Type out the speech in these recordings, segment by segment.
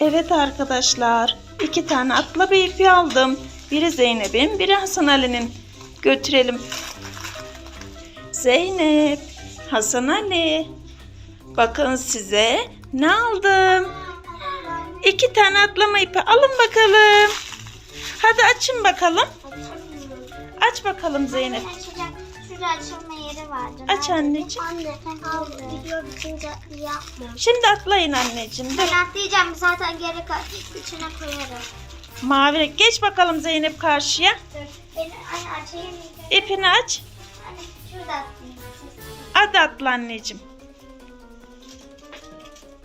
Evet arkadaşlar. iki tane atla bir ipi aldım. Biri Zeynep'in, biri Hasan Ali'nin. Götürelim. Zeynep, Hasan Ali. Bakın size ne aldım. İki tane atlama ipi alın bakalım. Hadi açın bakalım. Aç bakalım Zeynep. Şurada açılma yeri vardı. Aç anneciğim. Anne al video bitince yapma. Şimdi atlayın anneciğim. Dur. Ben atlayacağım zaten geri içine koyarım. Mavi renk. Geç bakalım Zeynep karşıya. Dur. Açayım. İpini aç. Anne şurada atlayayım. Hadi atla anneciğim.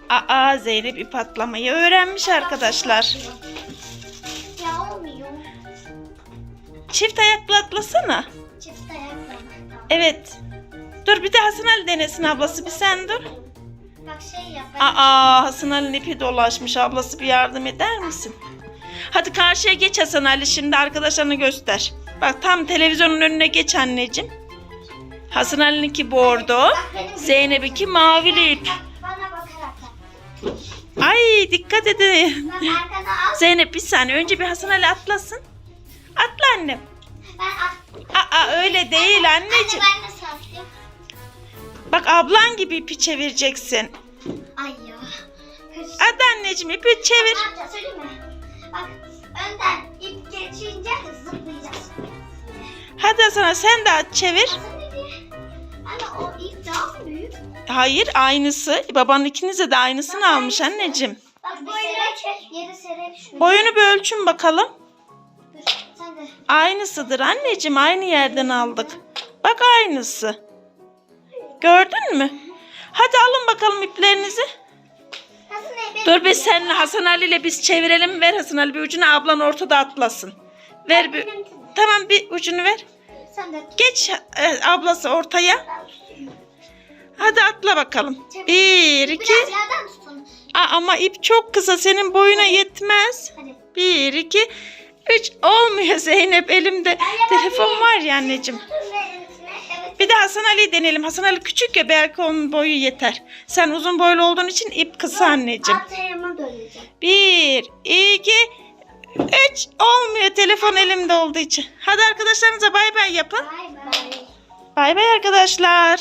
Aa Zeynep ip atlamayı öğrenmiş arkadaşlar. Ya olmuyor. Çift ayaklı atlasana. Çift ayakla. Evet. Dur bir de Hasan Ali denesin ablası bir sen dur. Bak şey yap. ben- Aa Hasan Ali'nin ipi dolaşmış ablası bir yardım eder misin? Hadi karşıya geç Hasan Ali şimdi arkadaşlarına göster. Bak tam televizyonun önüne geç anneciğim. Hasan Ali'ninki bordo, Zeynep'inki mavili ip. Ay dikkat edin. Zeynep bir saniye önce bir Hasan Ali atlasın. Atla annem. Ben at. Aa öyle değil Anne anneciğim. Bak ablan gibi ipi çevireceksin. Ay ya. Karıştı. Hadi anneciğim ipi çevir. Ne yapacağız mi? Bak önden ip geçince zıplayacağız. Hadi Hasan Ali sen de at çevir. Anne o ip daha büyük. Hayır aynısı. Babanın ikinize de aynısını almış anneciğim. Bak böyle yeri serek şunu. Boyunu bir ölçün bakalım. Dur sen de. Aynısıdır anneciğim. Aynı yerden aldık. Bak aynısı. Gördün mü? Hadi alın bakalım iplerinizi. Dur biz seninle Hasan Ali ile biz çevirelim. Ver Hasan Ali bir ucunu ablan ortada atlasın. Ver bir. Tamam bir ucunu ver. Geç e, ablası ortaya. Hadi atla bakalım. Bir, iki. Aa, ama ip çok kısa. Senin boyuna yetmez. Bir, iki, üç. Olmuyor Zeynep. Elimde telefon var ya anneciğim. Bir de Hasan Ali'yi deneyelim. Hasan Ali küçük ya belki onun boyu yeter. Sen uzun boylu olduğun için ip kısa anneciğim. Döneceğim. Bir, iki, üç. Olmuyor telefon elimde olduğu için. Hadi arkadaşlarınıza bay bay yapın. Bay bay. Bay bay arkadaşlar.